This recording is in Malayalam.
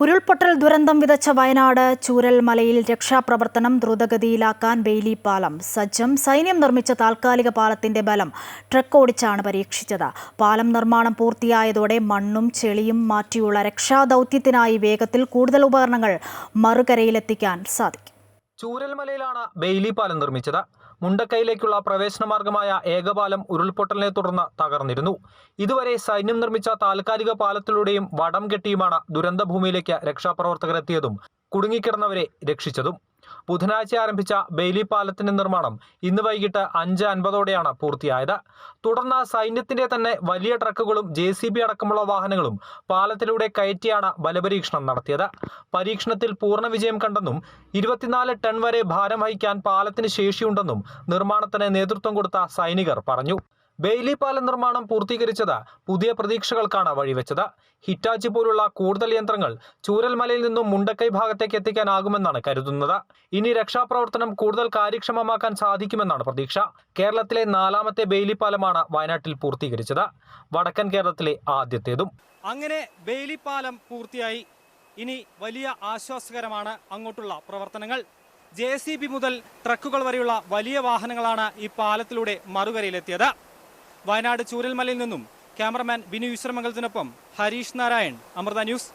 ഉരുൾപൊട്ടൽ ദുരന്തം വിതച്ച വയനാട് ചൂരൽമലയിൽ രക്ഷാപ്രവർത്തനം ദ്രുതഗതിയിലാക്കാൻ ബെയിലി പാലം സജ്ജം സൈന്യം നിർമ്മിച്ച താൽക്കാലിക പാലത്തിന്റെ ബലം ട്രക്ക് ഓടിച്ചാണ് പരീക്ഷിച്ചത്. പാലം നിർമ്മാണം പൂർത്തിയായതോടെ മണ്ണും ചെളിയും മാറ്റിയുള്ള രക്ഷാദൗത്യത്തിനായി വേഗത്തിൽ കൂടുതൽ ഉപകരണങ്ങൾ മറുകരയിലെത്തിക്കാൻ സാധിക്കും. ചൂരൽമലയിലാണ് ബെയിലി പാലം നിർമ്മിച്ചത്. മുണ്ടക്കൈയിലേക്കുള്ള പ്രവേശന മാർഗമായ ഏകപാലം ഉരുൾപൊട്ടലിനെ തുടർന്ന് തകർന്നിരുന്നു. ഇതുവരെ സൈന്യം നിർമ്മിച്ച താൽക്കാലിക പാലത്തിലൂടെയും വടം കെട്ടിയുമാണ് ദുരന്തഭൂമിയിലേക്ക് രക്ഷാപ്രവർത്തകരെത്തിയതും കുടുങ്ങിക്കിടന്നവരെ രക്ഷിച്ചതും. ബുധനാഴ്ച ആരംഭിച്ച ബെയിലി പാലത്തിന്റെ നിർമ്മാണം ഇന്ന് വൈകിട്ട് അഞ്ച് അൻപതോടെയാണ് പൂർത്തിയായത്. തുടർന്ന് സൈന്യത്തിന്റെ തന്നെ വലിയ ട്രക്കുകളും ജെ അടക്കമുള്ള വാഹനങ്ങളും പാലത്തിലൂടെ കയറ്റിയാണ് ബലപരീക്ഷണം നടത്തിയത്. പരീക്ഷണത്തിൽ പൂർണ വിജയം കണ്ടെന്നും ഇരുപത്തിനാല് ടൺ വരെ ഭാരം വഹിക്കാൻ പാലത്തിന് ശേഷിയുണ്ടെന്നും നിർമ്മാണത്തിന് നേതൃത്വം കൊടുത്ത സൈനികർ പറഞ്ഞു. ബെയിലി പാലം നിർമ്മാണം പൂർത്തീകരിച്ചത് പുതിയ പ്രതീക്ഷകൾക്കാണ് വഴിവെച്ചത്. ഹിറ്റാച്ചി പോലുള്ള കൂടുതൽ യന്ത്രങ്ങൾ ചൂരൽമലയിൽ നിന്നും മുണ്ടക്കൈ ഭാഗത്തേക്ക് എത്തിക്കാനാകുമെന്നാണ് കരുതുന്നത്. ഇനി രക്ഷാപ്രവർത്തനം കൂടുതൽ കാര്യക്ഷമമാക്കാൻ സാധിക്കുമെന്നാണ് പ്രതീക്ഷ. കേരളത്തിലെ നാലാമത്തെ ബെയ്ലി പാലമാണ് വയനാട്ടിൽ പൂർത്തീകരിച്ചത്. വടക്കൻ കേരളത്തിലെ ആദ്യത്തേതും. അങ്ങനെ ബെയ്ലി പാലം പൂർത്തിയായി. ഇനി വലിയ ആശ്വാസകരമാണ് അങ്ങോട്ടുള്ള പ്രവർത്തനങ്ങൾ. ജെ മുതൽ ട്രക്കുകൾ വരെയുള്ള വലിയ വാഹനങ്ങളാണ് ഈ പാലത്തിലൂടെ മറുകരയിലെത്തിയത്. വയനാട് ചൂരൽമലയിൽ നിന്നും ക്യാമറമാൻ ബിനു ഈശ്വരമംഗലത്തിനൊപ്പം ഹരീഷ് നാരായൺ അമൃത ന്യൂസ്.